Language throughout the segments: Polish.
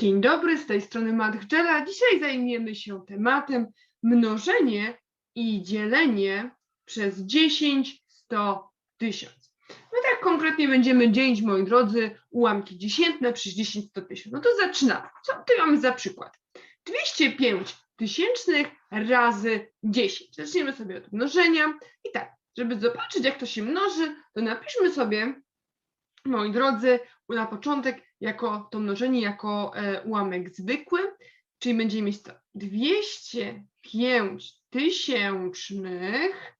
Dzień dobry, z tej strony Madgela. Dzisiaj zajmiemy się tematem mnożenie i dzielenie przez 10, 100, 1000. My tak konkretnie będziemy dzielić, moi drodzy, ułamki dziesiętne przez 10, 100, 1000. No to zaczynamy. Co tutaj mamy za przykład? 205 tysięcznych razy 10. Zaczniemy sobie od mnożenia. I tak, żeby zobaczyć, jak to się mnoży, to napiszmy sobie, moi drodzy, na początek jako to mnożenie jako e, ułamek zwykły, czyli będziemy mieć to 205 tysięcznych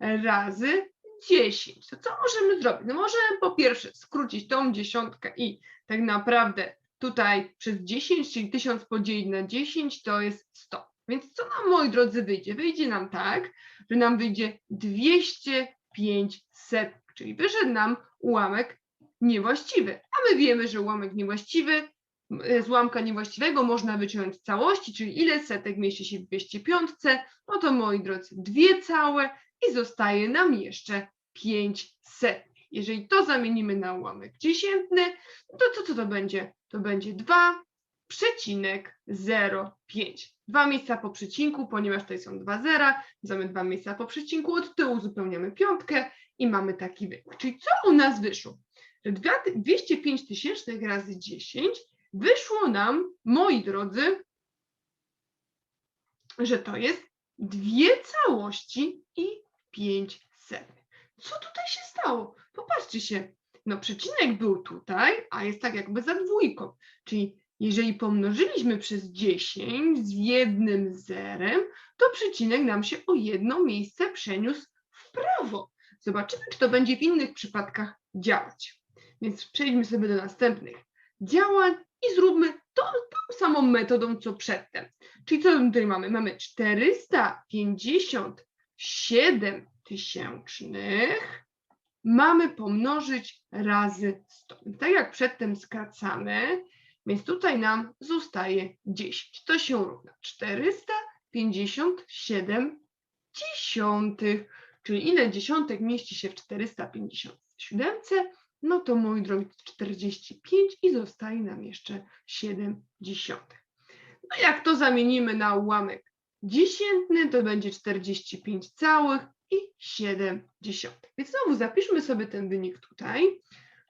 razy 10. To co możemy zrobić? No możemy po pierwsze skrócić tą dziesiątkę i tak naprawdę tutaj przez 10, czyli 1000 podzielić na 10 to jest 100. Więc co nam, moi drodzy, wyjdzie? Wyjdzie nam tak, że nam wyjdzie 205 setek, czyli wyszedł nam ułamek niewłaściwy. A my wiemy, że ułamek niewłaściwy, z ułamka niewłaściwego można wyciągnąć całości, czyli ile setek mieści się w 205, no to moi drodzy, dwie całe i zostaje nam jeszcze 5 setek. Jeżeli to zamienimy na ułamek dziesiętny, no to co, co to będzie? To będzie 2,05. Dwa miejsca po przecinku, ponieważ tutaj są dwa zera, mamy dwa miejsca po przecinku, od tyłu uzupełniamy piątkę i mamy taki wynik. Czyli co u nas wyszło? Że 205 tysięcznych razy 10 wyszło nam, moi drodzy, że to jest dwie całości i 5 setnych. Co tutaj się stało? Popatrzcie się, no przecinek był tutaj, a jest tak jakby za dwójką, czyli jeżeli pomnożyliśmy przez 10 z jednym zerem, to przecinek nam się o jedno miejsce przeniósł w prawo. Zobaczymy, czy to będzie w innych przypadkach działać. Więc przejdźmy sobie do następnych działań i zróbmy to tą samą metodą, co przedtem. Czyli co tutaj mamy? Mamy 457 tysięcznych, mamy pomnożyć razy 100. Tak jak przedtem skracamy, więc tutaj nam zostaje 10. To się równa 457 dziesiątych, czyli ile dziesiątek mieści się w 457? No to mój drogi 45 i zostaje nam jeszcze 7 dziesiątych. No jak to zamienimy na ułamek dziesiętny, to będzie 45 całych i 7 dziesiątych. Więc znowu zapiszmy sobie ten wynik tutaj,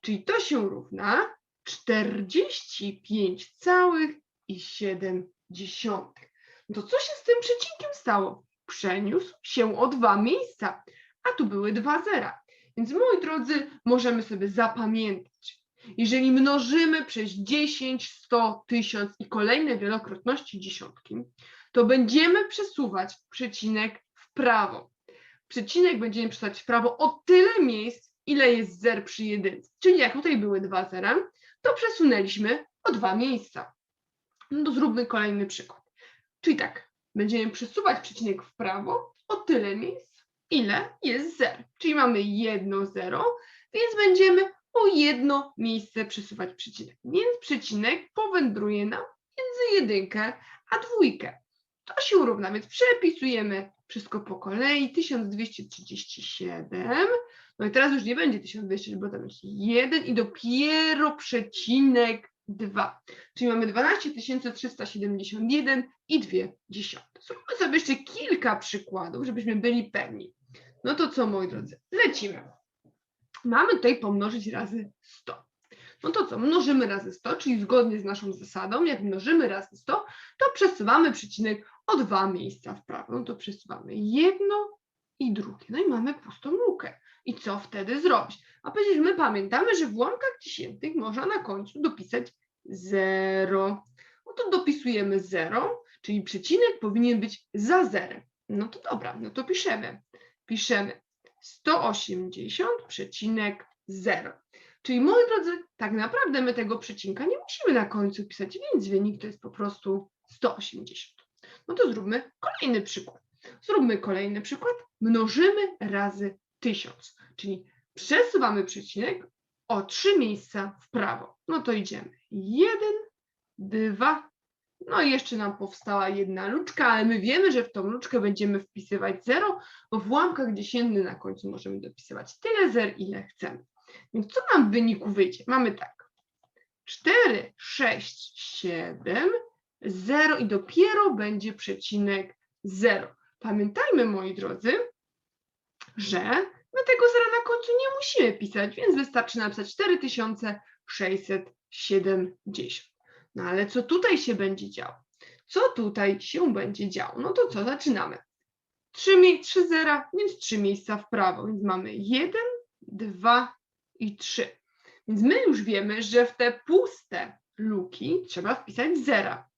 czyli to się równa 45 całych i 7 dziesiątych. No to co się z tym przecinkiem stało? Przeniósł się o dwa miejsca, a tu były dwa zera. Więc moi drodzy, możemy sobie zapamiętać. Jeżeli mnożymy przez 10, 100, 1000 i kolejne wielokrotności dziesiątki, to będziemy przesuwać przecinek w prawo. Przecinek będziemy przesuwać w prawo o tyle miejsc, ile jest zer przy jedynce. Czyli jak tutaj były dwa zera, to przesunęliśmy o dwa miejsca. No to zróbmy kolejny przykład. Czyli tak, będziemy przesuwać przecinek w prawo o tyle miejsc, ile jest 0. Czyli mamy jedno 0, więc będziemy o jedno miejsce przesuwać przecinek. Więc przecinek powędruje nam między jedynkę a dwójkę. To się równa, więc przepisujemy wszystko po kolei. 1237. No i teraz już nie będzie 1200, bo tam jest 1 i dopiero przecinek 2. Czyli mamy 12 371 i 2 dziesiąte. Zróbmy sobie jeszcze kilka przykładów, żebyśmy byli pewni. No to co, moi drodzy, lecimy. Mamy tutaj pomnożyć razy 100. No to co, mnożymy razy 100, czyli zgodnie z naszą zasadą, jak mnożymy razy 100, to przesuwamy przecinek o dwa miejsca w prawo. No to przesuwamy jedno i drugie. No i mamy pustą lukę. I co wtedy zrobić? A przecież my pamiętamy, że w ułamkach dziesiętnych można na końcu dopisać 0. No to dopisujemy 0, czyli przecinek powinien być za zerem. No to dobra, no to piszemy piszemy 180,0. Czyli moi drodzy, tak naprawdę my tego przecinka nie musimy na końcu pisać, więc wynik to jest po prostu 180. No to zróbmy kolejny przykład. Zróbmy kolejny przykład. Mnożymy razy 1000, czyli przesuwamy przecinek o trzy miejsca w prawo. No to idziemy. 1, 2, no i jeszcze nam powstała jedna luczka, ale my wiemy, że w tą luczkę będziemy wpisywać 0, bo w ułamkach dziesiętnych na końcu możemy dopisywać tyle zer, ile chcemy. Więc co nam w wyniku wyjdzie? Mamy tak. 4, 6, 7, 0 i dopiero będzie przecinek 0. Pamiętajmy, moi drodzy, że my tego zera na końcu nie musimy pisać, więc wystarczy napisać 4670. No ale co tutaj się będzie działo? Co tutaj się będzie działo? No to co, zaczynamy. 3, mie- 3 zera, więc 3 miejsca w prawo, więc mamy 1, 2 i 3. Więc my już wiemy, że w te puste luki trzeba wpisać zera.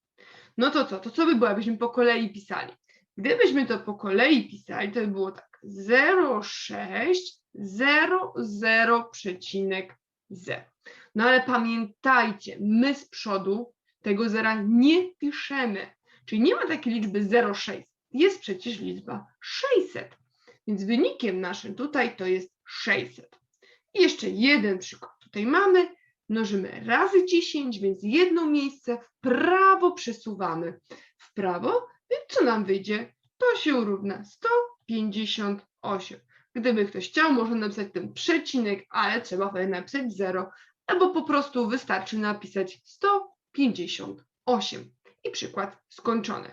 No to co? To co by było, jakbyśmy po kolei pisali? Gdybyśmy to po kolei pisali, to by było tak 0,6, 0, 0,0. No ale pamiętajcie, my z przodu tego zera nie piszemy. Czyli nie ma takiej liczby 0,6. Jest przecież liczba 600. Więc wynikiem naszym tutaj to jest 600. I jeszcze jeden przykład tutaj mamy. Mnożymy razy 10, więc jedno miejsce w prawo przesuwamy. W prawo, więc co nam wyjdzie? To się równa 158. Gdyby ktoś chciał, może napisać ten przecinek, ale trzeba wtedy napisać 0, albo po prostu wystarczy napisać 158. I przykład skończony.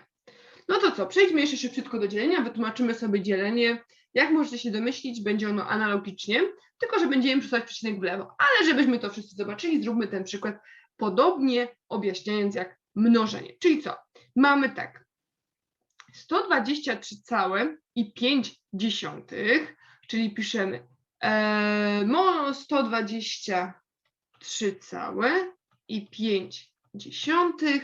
No to co, przejdźmy jeszcze szybciutko do dzielenia, wytłumaczymy sobie dzielenie. Jak możecie się domyślić, będzie ono analogicznie, tylko że będziemy przesuwać przecinek w lewo. Ale żebyśmy to wszyscy zobaczyli, zróbmy ten przykład podobnie, objaśniając jak mnożenie. Czyli co? Mamy tak, 123,5, czyli piszemy e, mo 123,5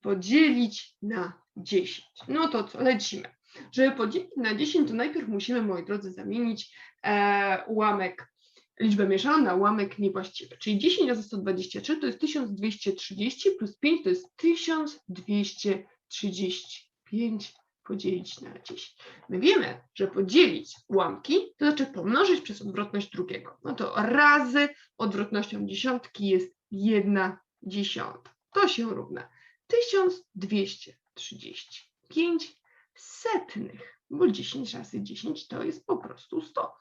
podzielić na 10. No to co, lecimy. Żeby podzielić na 10, to najpierw musimy, moi drodzy, zamienić e, ułamek, liczbę mieszaną na ułamek niewłaściwy. Czyli 10 razy 123 to jest 1230 plus 5 to jest 1235 podzielić na 10. My wiemy, że podzielić ułamki to znaczy pomnożyć przez odwrotność drugiego. No to razy odwrotnością dziesiątki jest 1 dziesiąta. To się równa 1235 setnych, bo 10 razy 10 to jest po prostu 100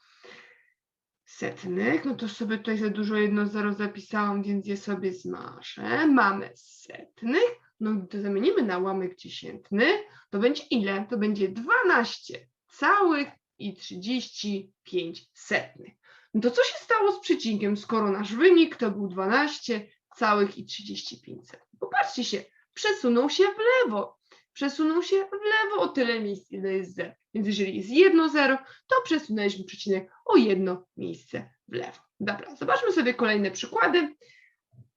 setnych. No to sobie tutaj za dużo jedno zero zapisałam, więc je sobie zmarzę. Mamy setnych. No gdy zamienimy na łamek dziesiętny, to będzie ile? To będzie 12 całych i 35 setnych. No to co się stało z przecinkiem, skoro nasz wynik to był 12 całych i 35 setnych? Popatrzcie się, przesunął się w lewo. Przesunął się w lewo o tyle miejsc, ile jest 0. Więc jeżeli jest jedno 0, to przesunęliśmy przecinek o jedno miejsce w lewo. Dobra, zobaczmy sobie kolejne przykłady.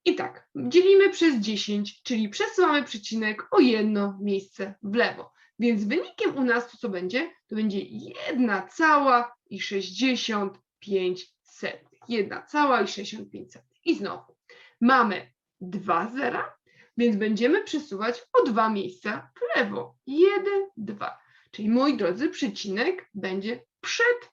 I tak, dzielimy przez 10, czyli przesuwamy przecinek o jedno miejsce w lewo. Więc wynikiem u nas to co będzie? To będzie 1 cała i 65 setnych. 1 cała i 65 setnych. I znowu mamy dwa zera, więc będziemy przesuwać o dwa miejsca w lewo. 1, 2. Czyli moi drodzy, przecinek będzie przed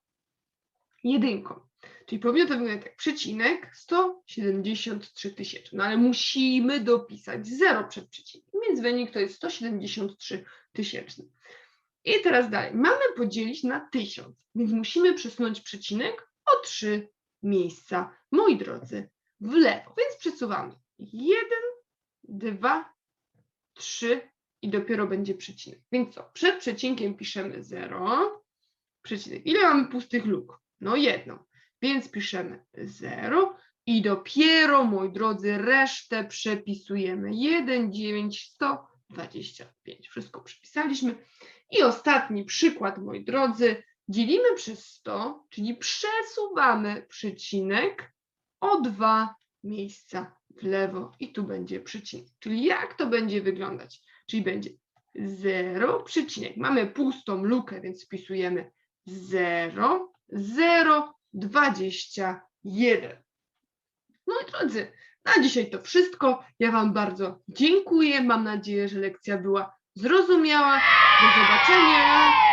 jedynką. Czyli powinno to wyglądać tak, przecinek 173 tysięcy. No ale musimy dopisać 0 przed przecinkiem, więc wynik to jest 173 tysięczny. I teraz dalej, mamy podzielić na 1000, więc musimy przesunąć przecinek o 3 miejsca, moi drodzy, w lewo. Więc przesuwamy 1, 2, 3 i dopiero będzie przecinek. Więc co, przed przecinkiem piszemy 0, przecinek. Ile mamy pustych luk? No jedną. Więc piszemy 0 i dopiero, moi drodzy, resztę przepisujemy. 1, 9, 125. Wszystko przepisaliśmy. I ostatni przykład, moi drodzy, dzielimy przez 100, czyli przesuwamy przecinek o dwa miejsca w lewo i tu będzie przecinek. Czyli jak to będzie wyglądać? Czyli będzie 0, przecinek. Mamy pustą lukę, więc wpisujemy 0, 0, 21. Moi drodzy, na dzisiaj to wszystko. Ja Wam bardzo dziękuję. Mam nadzieję, że lekcja była zrozumiała. Do zobaczenia.